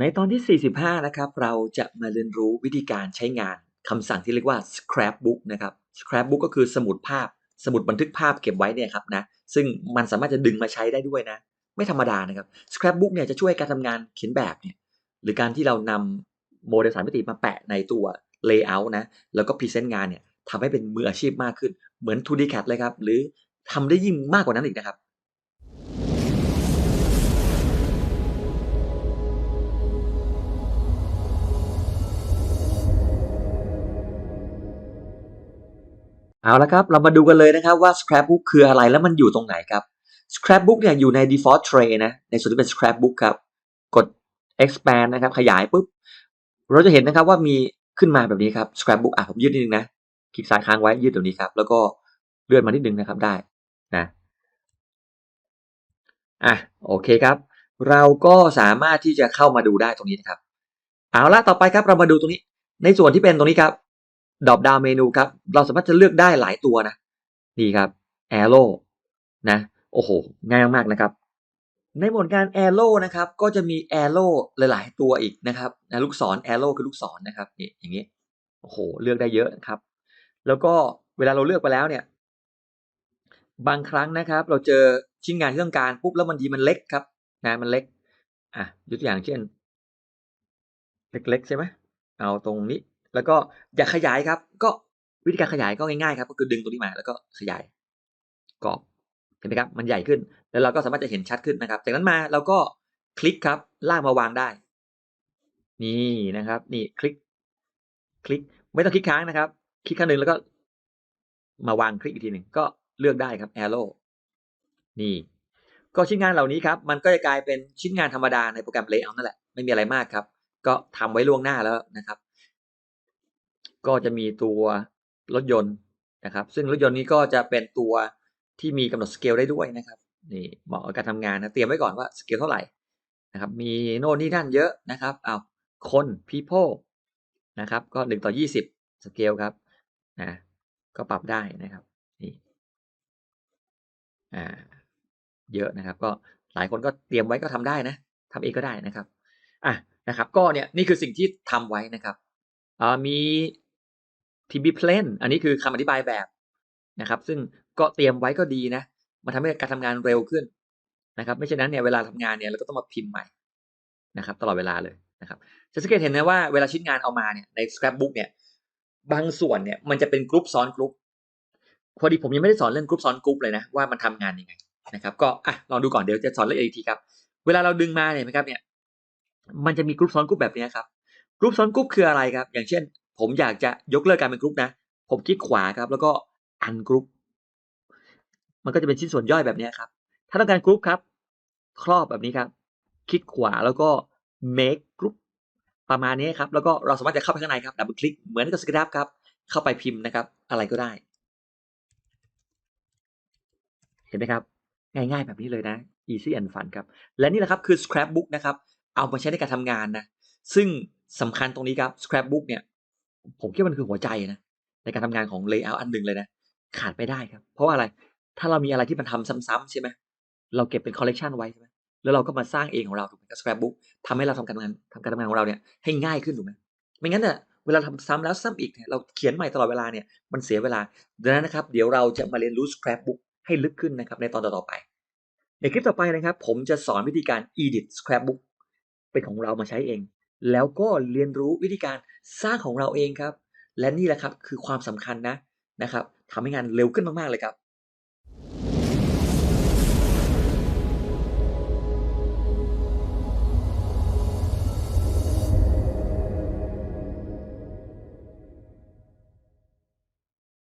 ในตอนที่ 45 นะครับ เราจะมาเรียนรู้วิธีการใช้งานคำสั่งที่เรียกว่า scrapbook นะครับ scrapbook ก็คือสมุดภาพ สมุดบันทึกภาพเก็บไว้เนี่ยครับนะ ซึ่งมันสามารถจะดึงมาใช้ได้ด้วยนะ ไม่ธรรมดานะครับ scrapbook เนี่ยจะช่วยการทำงานเขียนแบบเนี่ย หรือการที่เรานำโมเดลสามมิติมาแปะในตัว layout นะ แล้วก็พรีเซนต์งานเนี่ยทำให้เป็นมืออาชีพมากขึ้น เหมือน 2D CAD เลยครับ หรือทำได้ยิ่งมากกว่านั้นอีกนะครับ เอาละครับ เรามาดูกันเลยนะครับว่า scrapbook คืออะไรแล้วมันอยู่ตรงไหนครับ scrapbook เนี่ยอยู่ใน default tray นะ ในส่วนที่เป็น scrapbook ครับ กด expand นะครับ ขยายปุ๊บ เราจะเห็นนะครับว่ามีขึ้นมาแบบนี้ครับ scrapbook อะผมยืดนิดนึงนะ คลิกซ้ายค้างไว้ยืดตรงนี้ครับ แล้วก็เลื่อนมานิดนึงนะครับได้นะ อะโอเคครับ เราก็สามารถที่จะเข้ามาดูได้ตรงนี้นะครับ เอาละต่อไปครับเรามาดูตรงนี้ ในส่วนที่เป็นตรงนี้ครับ ดรอปดาวเมนูครับ เราสามารถจะเลือกได้หลายตัวนะนี่ครับ arrow นะ โอ้โห ง่ายมากนะครับ ในโหมดการ arrow นะครับ ก็จะมี arrow หลาย ๆ ตัวอีกนะครับนะลูกศร arrow คือลูกศรนะครับนี่อย่างนี้ โอ้โห เลือกได้เยอะนะครับ แล้วก็เวลาเราเลือกไปแล้วเนี่ย บางครั้งนะครับ เราเจอชิ้นงานที่ต้องการปุ๊บแล้วมันดีมันเล็กครับนะมันเล็ก อะยกตัวอย่างเช่น เล็กๆใช่ไหมเอาตรงนี้ แล้วก็อยากขยายครับ ก็วิธีการขยายก็ง่ายๆครับ ก็คือดึงตรงนี้มา แล้วก็ขยายกรอบเห็นไหมครับ มันใหญ่ขึ้น แล้วเราก็สามารถจะเห็นชัดขึ้นนะครับ จากนั้นมาเราก็คลิกครับ ลากมาวางได้ นี่นะครับ นี่คลิก คลิก ไม่ต้องคลิกค้างนะครับ คลิกครั้งหนึ่งแล้วก็ มาวางคลิกอีกทีหนึ่งก็เลือกได้ครับ arrow นี่ ก็ชิ้นงานเหล่านี้ครับ มันก็จะกลายเป็นชิ้นงานธรรมดาในโปรแกรม layout นั่นแหละ ไม่มีอะไรมากครับ ก็ทำไว้ล่วงหน้าแล้วนะครับ ก็จะมีตัวรถยนต์นะครับ ซึ่งรถยนต์นี้ก็จะเป็นตัวที่มีกำหนดสเกลได้ด้วยนะครับนี่เหมาะกับการทำงานนะเตรียมไว้ก่อนว่าสเกลเท่าไหร่นะครับ มีโน่นนี่นั่นเยอะนะครับเอาคน people นะครับ ก็หนึ่งต่อยี่สิบสเกลครับนะก็ปรับได้นะครับนี่อ่าเยอะนะครับ ก็หลายคนก็เตรียมไว้ก็ทำได้นะทำเองก็ได้นะครับอะนะครับ ก็เนี่ยนี่คือสิ่งที่ทำไว้นะครับอ่ามี TB Plan อันนี้คือคำอธิบายแบบนะครับ ซึ่งก็เตรียมไว้ก็ดีนะมันทำให้การทำงานเร็วขึ้นนะครับไม่เช่นนั้นเนี่ยเวลาทำงานเนี่ยเราก็ต้องมาพิมพ์ใหม่นะครับ ตลอดเวลาเลยนะครับจะสังเกตเห็นนะว่าเวลาชิ้นงานเอามาเนี่ยใน scrapbook เนี่ยบางส่วนเนี่ยมันจะเป็นกรุ๊ปซ้อนกรุ๊ปพอดีผมยังไม่ได้สอนเรื่องกรุ๊ปซ้อนกรุ๊ปเลยนะว่ามันทำงานยังไงนะครับ ก็อะลองดูก่อนเดี๋ยวจะสอนละเอียดอีกทีครับ เวลาเราดึงมาเนี่ยนะครับเนี่ยมันจะมีกรุ๊ปซ้อนกรุ๊ปแบบนี้ครับกรุ๊ปซ้อนกรุ๊ปคืออะไรครับ อย่างเช่น ผมอยากจะยกเลิกการเป็นกรุ๊ปนะ ผมคลิกขวาครับ แล้วก็อันกรุ๊ปมันก็จะเป็นชิ้นส่วนย่อยแบบนี้ครับ ถ้าต้องการกรุ๊ปครับ ครอบแบบนี้ครับ คลิกขวาแล้วก็ make group ประมาณนี้ครับ แล้วก็เราสามารถจะเข้าไปข้างในครับ ดับเบิลคลิก เหมือนกับสครับครับ เข้าไปพิมพ์นะครับ อะไรก็ได้ เห็นไหมครับ ง่ายๆแบบนี้เลยนะ easy and fun ครับ และนี่แหละครับคือ scrapbook นะครับ เอามาใช้ในการทำงานนะ ซึ่งสำคัญตรงนี้ครับ scrapbook เนี่ย ผมคิดว่ามันคือหัวใจนะในการทำงานของ layout อันหนึ่งเลยนะ ขาดไม่ได้ครับ เพราะว่าอะไรถ้าเรามีอะไรที่มันทำซ้ำๆใช่ไหมเราเก็บเป็น collection ไว้ใช่ไหมแล้วเราก็มาสร้างเองของเราถูกไหมกับ scrapbook ทำให้เราทำการงานทำการทำงานของเราเนี่ยให้ง่ายขึ้นถูกไหมไม่งั้นเนี่ยเวลาทำซ้ำแล้วซ้ำอีกเนี่ยเราเขียนใหม่ตลอดเวลาเนี่ยมันเสียเวลาดังนั้นนะครับ เดี๋ยวเราจะมาเรียนรู้ scrapbook ให้ลึกขึ้นนะครับในตอนต่อๆไป ในคลิปต่อไปนะครับ ผมจะสอนวิธีการ edit scrapbook เป็นของเรามาใช้เอง แล้วก็เรียนรู้วิธีการสร้างของเราเองครับ และนี่แหละครับคือความสำคัญนะนะครับทำให้งานเร็วขึ้นมากๆเลยครับ